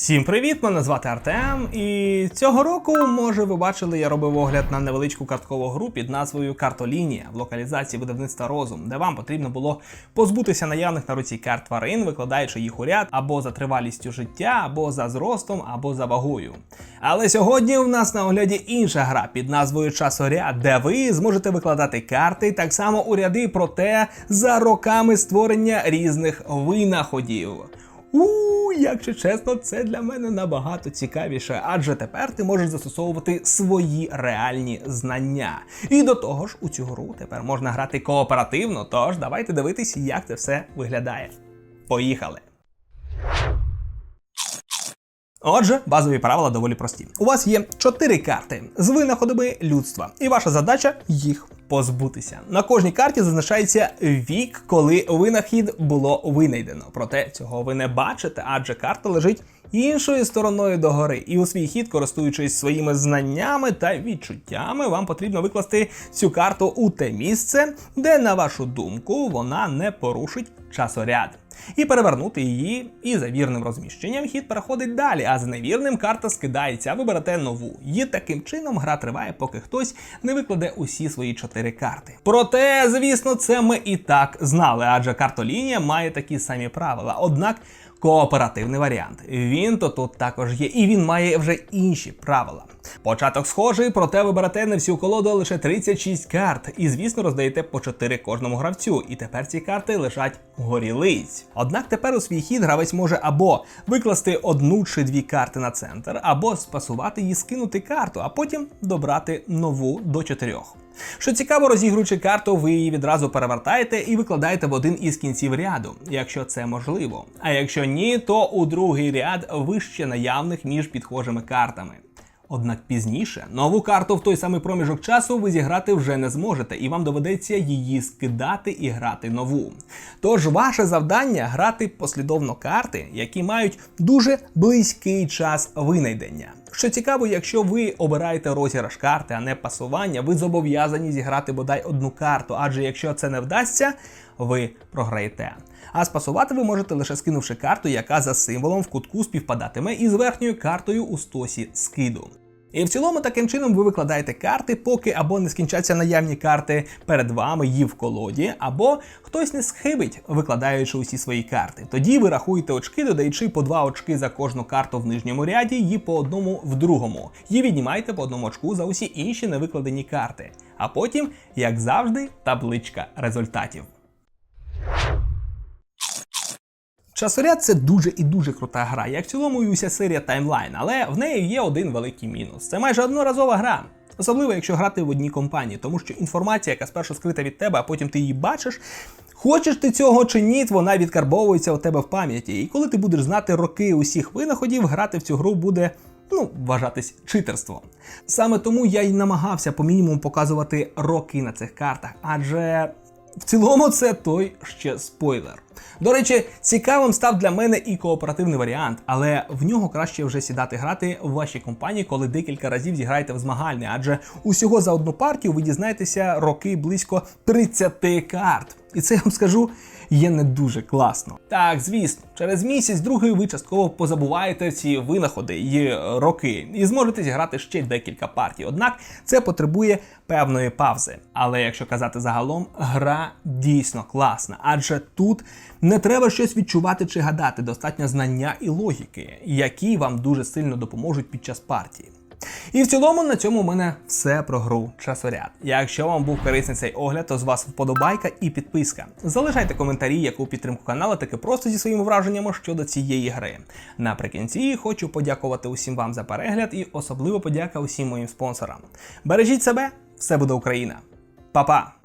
Всім привіт! Мене звати Артем. І цього року, може, ви бачили, я робив огляд на невеличку карткову гру під назвою Картолінія в локалізації видавництва Розум, де вам потрібно було позбутися наявних на руці карт тварин, викладаючи їх у ряд або за тривалістю життя, або за зростом, або за вагою. Але сьогодні у нас на огляді інша гра під назвою Часоряд, де ви зможете викладати карти так само у ряди, проте за роками створення різних винаходів. У, якщо чесно, це для мене набагато цікавіше, адже тепер ти можеш застосовувати свої реальні знання. І до того ж, у цю гру тепер можна грати кооперативно. Тож давайте дивитись, як це все виглядає. Поїхали! Отже, базові правила доволі прості. У вас є чотири карти з винаходами людства, і ваша задача їх позбутися. На кожній карті зазначається вік, коли винахід було винайдено. Проте цього ви не бачите, адже карта лежить іншою стороною догори. І у свій хід, користуючись своїми знаннями та відчуттями, вам потрібно викласти цю карту у те місце, де, на вашу думку, вона не порушить часоряд. І перевернути її, і за вірним розміщенням хід переходить далі, а за невірним карта скидається, а ви берете нову. І таким чином гра триває, поки хтось не викладе усі свої чотири карти. Проте, звісно, це ми і так знали, адже картолінія має такі самі правила. Однак кооперативний варіант. Він то тут також є, і він має вже інші правила. Початок схожий, проте ви берете не всю колоду, лише 36 карт. І, звісно, роздаєте по 4 кожному гравцю. І тепер ці карти лежать вгорі лиць. Однак тепер у свій хід гравець може або викласти одну чи дві карти на центр, або спасувати її, скинути карту, а потім добрати нову до чотирьох. Що цікаво, розігруючи карту, ви її відразу перевертаєте і викладаєте в один із кінців ряду, якщо це можливо. А якщо ні, то у другий ряд вище наявних між підхожими картами. Однак пізніше нову карту в той самий проміжок часу ви зіграти вже не зможете, і вам доведеться її скидати і грати нову. Тож ваше завдання грати послідовно карти, які мають дуже близький час винайдення. Що цікаво, якщо ви обираєте розіграш карти, а не пасування, ви зобов'язані зіграти бодай одну карту, адже якщо це не вдасться, ви програєте. А спасувати ви можете лише скинувши карту, яка за символом в кутку співпадатиме із верхньою картою у стосі скиду. І в цілому таким чином ви викладаєте карти, поки або не скінчаться наявні карти перед вами її в колоді, або хтось не схибить, викладаючи усі свої карти. Тоді ви рахуєте очки, додаючи по два очки за кожну карту в нижньому ряді і по одному в другому. І віднімайте по одному очку за усі інші невикладені карти. А потім, як завжди, табличка результатів. Часоряд це дуже і дуже крута гра, як в цілому і уся серія таймлайн, але в неї є один великий мінус. Це майже одноразова гра. Особливо, якщо грати в одній компанії, тому що інформація, яка спершу скрита від тебе, а потім ти її бачиш. Хочеш ти цього чи ні, вона відкарбовується у тебе в пам'яті. І коли ти будеш знати роки усіх винаходів, грати в цю гру буде. Ну, вважатись читерством. Саме тому я й намагався по мінімуму показувати роки на цих картах, адже в цілому це той ще спойлер. До речі, цікавим став для мене і кооперативний варіант, але в нього краще вже сідати грати в вашій компанії, коли декілька разів зіграєте в змагальний, адже усього за одну партію ви дізнаєтеся роки близько 30 карт. І це я вам скажу є не дуже класно. Так, звісно, через місяць другий ви частково позабуваєте ці винаходи і роки, і зможете зіграти ще декілька партій. Однак це потребує певної павзи. Але якщо казати загалом, гра дійсно класна, адже тут не треба щось відчувати чи гадати, достатньо знання і логіки, які вам дуже сильно допоможуть під час партії. І в цілому на цьому у мене все про гру часоряд. Якщо вам був корисний цей огляд, то з вас вподобайка і підписка. Залишайте коментарі, яку підтримку каналу, так і просто зі своїми враженнями щодо цієї гри. Наприкінці хочу подякувати усім вам за перегляд і особливо подяка усім моїм спонсорам. Бережіть себе, все буде Україна. Па-па!